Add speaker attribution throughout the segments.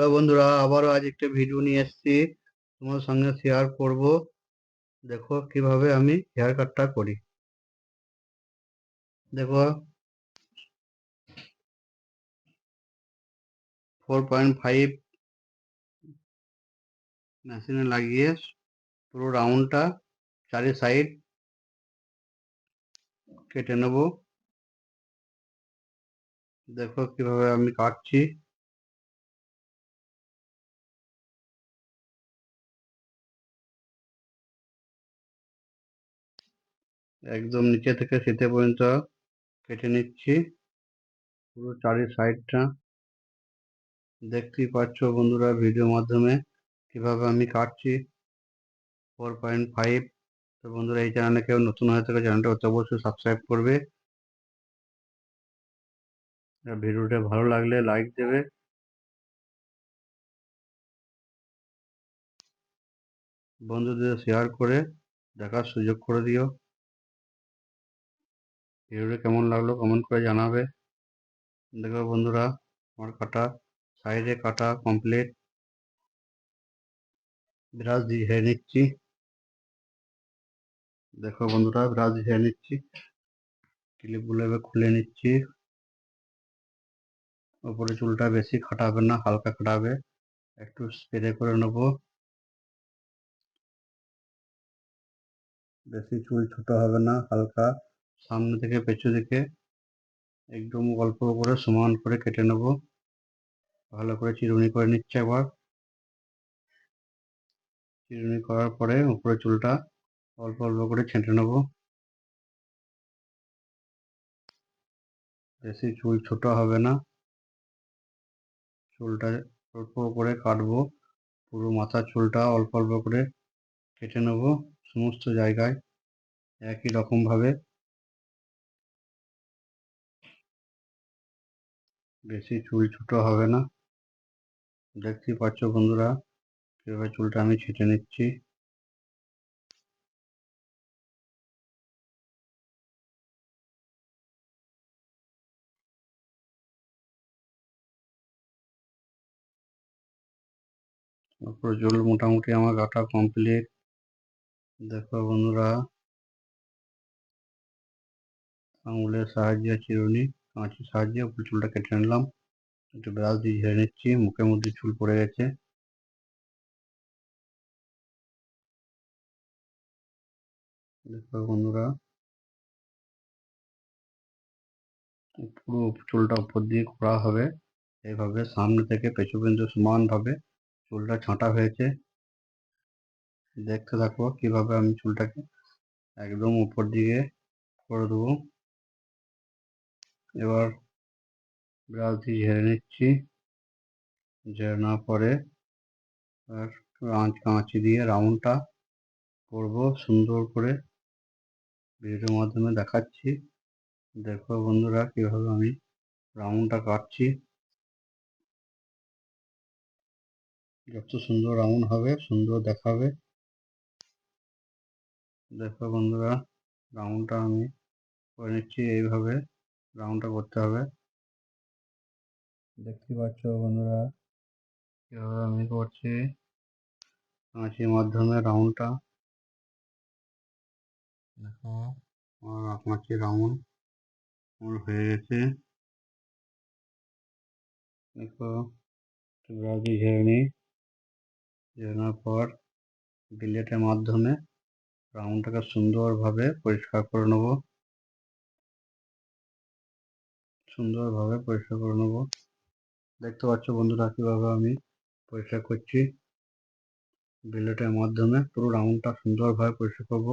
Speaker 1: Hello বন্ধুরা, আবারও আজ একটা ভিডিও নিয়ে এসেছি। তোমার সঙ্গে শেয়ার করব। দেখো কীভাবে আমি হেয়ার কাটটা করি। দেখো ফোর পয়েন্ট ফাইভ মেশিনে লাগিয়ে পুরো রাউন্ডটা চারি সাইড কেটে নেব। দেখো কীভাবে আমি কাটছি। একদম নিচে থেকে শীতে পর্যন্ত কেটে নিচ্ছি। পুরো চারি সাইডটা। দেখতেই পাচ্ছ বন্ধুরা ভিডিও মাধ্যমে কীভাবে আমি কাটছি। Four point five. তো বন্ধুরা এই চ্যানেলে কেউ নতুন হয়ে থাকে চ্যানেলটা অতি অবশ্যই সাবস্ক্রাইব করবে। ভিডিওটা ভালো লাগলে লাইক দেবে। বন্ধুদের শেয়ার করে দেখার সুযোগ করে দিও। ভিডিওটা কেমন লাগল কমেন্ট করে জানাবে। দেখো বন্ধুরা, আমার কাটা সাইডে কাটা কমপ্লিট ব্রাশ দিয়ে ঝেড়ে নিচ্ছি। দেখো বন্ধুরা ব্রাশ ঝেড়ে নিচ্ছি। ক্লিপগুলো এবার খুলে নিচ্ছি। ওপরে চুলটা বেশি খাটাবে না, হালকা খাটাবে। একটু স্প্রে করে নেব। বেশি চুল ছোট হবে না, হালকা। সামনে থেকে পেছু দিকে একদম অল্প করে সমান করে কেটে নেব। ভালো করে চিরুনি করে নিচ্ছে একবার চিরুনি করার পরে উপরে চুলটা অল্প অল্প করে ছেঁটে নেব। বেশি চুল ছোট হবে না। চুলটা অল্প করে কাটবো। পুরো মাথার চুলটা অল্প অল্প করে কেটে নেব। সমস্ত জায়গায় একই রকমভাবে বেশি চুল ছোট হবে না। দেখতেই পাচ্ছ বন্ধুরা কীভাবে চুলটা আমি ছেটে নিচ্ছি। তারপর চুল মোটামুটি আমার গাটা কমপ্লিট দেখো বন্ধুরা, আঙুলের সাহায্যে চিরুনি। কাঁচির সাহায্যে উপর চুলটা কেটে নিলাম। একটু ব্রাশ দিয়ে ঝেড়ে নিচ্ছি, মুখের মধ্যে চুল পড়ে গেছে। দেখো বন্ধুরা, পুরো চুলটা উপর দিয়ে করা হবে। এইভাবে সামনে থেকে পেছু পর্যন্ত সমানভাবে চুলটা ছাঁটা হয়েছে। দেখতে থাকো কীভাবে আমি চুলটাকে একদম উপর দিকে করে দেবো। এবার ব্রাশ দিয়ে ঝেড়ে নিচ্ছি। ঝেড়ে নেওয়ার পরে আঁচ কাঁচি দিয়ে রাউন্ডটা করব, সুন্দর করে। ভিডিওর মাধ্যমে দেখাচ্ছি। দেখো বন্ধুরা, কীভাবে আমি রাউন্ডটা কাটছি। যত সুন্দর রাউন্ড হবে, সুন্দর দেখাবে। দেখো বন্ধুরা, রাউন্ডটা আমি করে নিচ্ছি এইভাবে। রাউন্ডটা করতে হবে। দেখতে পাচ্ছ বন্ধুরা? কীভাবে আমি করছি কাঁচির মাধ্যমে রাউন্ডটা দেখো। আমার কাঁচি রাউন্ড আমার হয়ে গেছে। দেখো ব্রাউজ ঝেড়ে নিই। ঝেড়ানোর পর বিলেটের মাধ্যমে রাউন্ডটাকে সুন্দরভাবে পরিষ্কার করে নেব। সুন্দরভাবে পরিষ্কার করে নেব। দেখতে পাচ্ছ বন্ধুরা কীভাবে আমি পরিষ্কার করছি। বিলেটের মাধ্যমে পুরো রাউন্ডটা সুন্দরভাবে পরিষ্কার করব।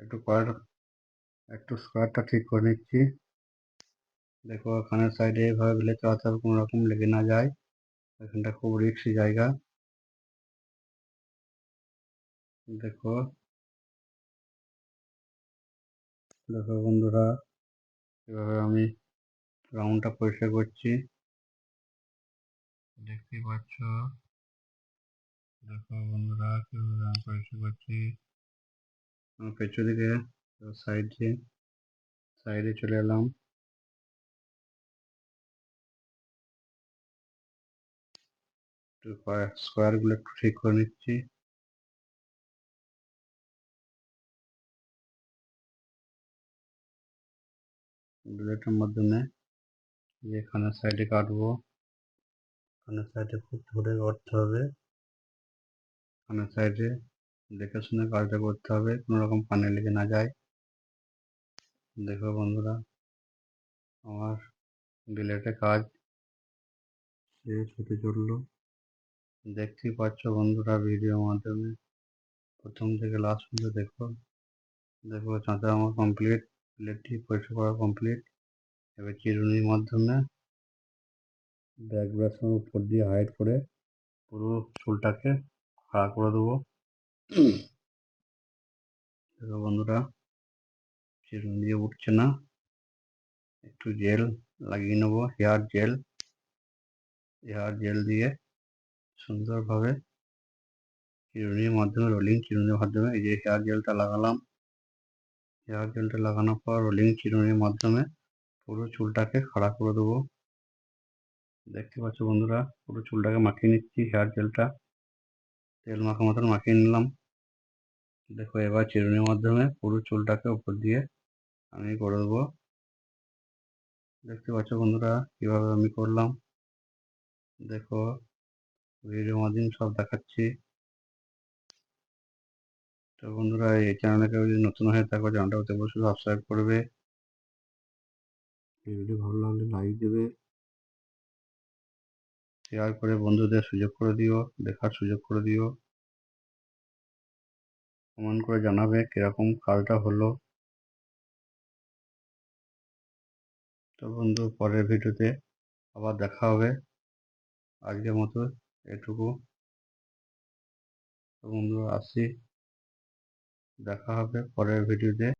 Speaker 1: একটু কয়েক, একটু স্কোয়ারটা ঠিক করে নিচ্ছি। দেখো এখানের সাইডে এভাবে বিলেট চালাতে হবে, কোনো রকম লেগে না যায়। এখানটা খুব রিক্সি জায়গা। দেখো। দেখো বন্ধুরা, এভাবে আমি রাউন্ডটা পরিষ্কার করছি। দেখতেই পাচ্ছ। দেখো বন্ধুরা কীভাবে আমি পরিষ্কার করছি। পেছন দিকে সাইডে সাইডে চলে এলাম। একটু স্কোয়ারগুলো একটু ঠিক করে নিচ্ছি। ব্লেডের মাধ্যমে। এখানে সাইডে কাটবো। এখানে সাইডে খুব ধরে কাটতে হবে। এখানে সাইডে দেখে শুনে কাজটা করতে হবে কোনো রকম পানি লেগে না যায়। দেখো বন্ধুরা আমার বিলেটে কাজ শেষ হতে চলল। দেখতেই পাচ্ছ বন্ধুরা ভিডিওর মাধ্যমে। প্রথম থেকে লাস্ট পর্যন্ত দেখো। দেখো চাঁদা আমার কমপ্লিট প্লেটটি পরিষ্কার করা কমপ্লিট এবার চিরুনির মাধ্যমে ব্যাক ব্রাশের উপর দিয়ে হাইড করে পুরো চুলটাকে খাড়া করে দেবো। বন্ধুরা, চিরুনি দিয়ে উঠছে না। একটু জেল লাগিয়ে নেব হেয়ার জেল হেয়ার জেল দিয়ে সুন্দরভাবে চিরুনির মাধ্যমে রোলিং চিরুনির মাধ্যমে, এই যে হেয়ার জেলটা লাগালাম। হেয়ার জেলটা লাগানোর পর রোলিং চিরুনির মাধ্যমে পুরো চুলটাকে খাড়া করে দেবো। দেখতে পাচ্ছ বন্ধুরা, পুরো চুলটাকে মাখিয়ে নিচ্ছি হেয়ার জেলটা তেল মাখা মতন মাখিয়ে নিলাম। দেখো, এবার চিরুনির মাধ্যমে পুরো চুলটাকে উপর দিয়ে আমি করে দেবো। দেখতে পাচ্ছ বন্ধুরা, কীভাবে আমি করলাম। দেখো ভিডিও মাধ্যম সব দেখাচ্ছি। তো বন্ধুরা, এই চ্যানেলে কেউ যদি নতুন হয়ে থাকো চ্যানেলটা হতে অবশ্যই সাবস্ক্রাইব করবে। ভিডিও ভালো লাগলে লাইক দেবে। শেয়ার করে বন্ধুদের সুযোগ করে দিও, দেখার সুযোগ করে দিও। কমেন্ট করে জানাবে কীরকম কাজটা হলো। তো বন্ধু, পরের ভিডিওতে আবার দেখা হবে। আজকের মতো এটুকু। তো বন্ধু, আসি। দেখা হবে পরের ভিডিওতে।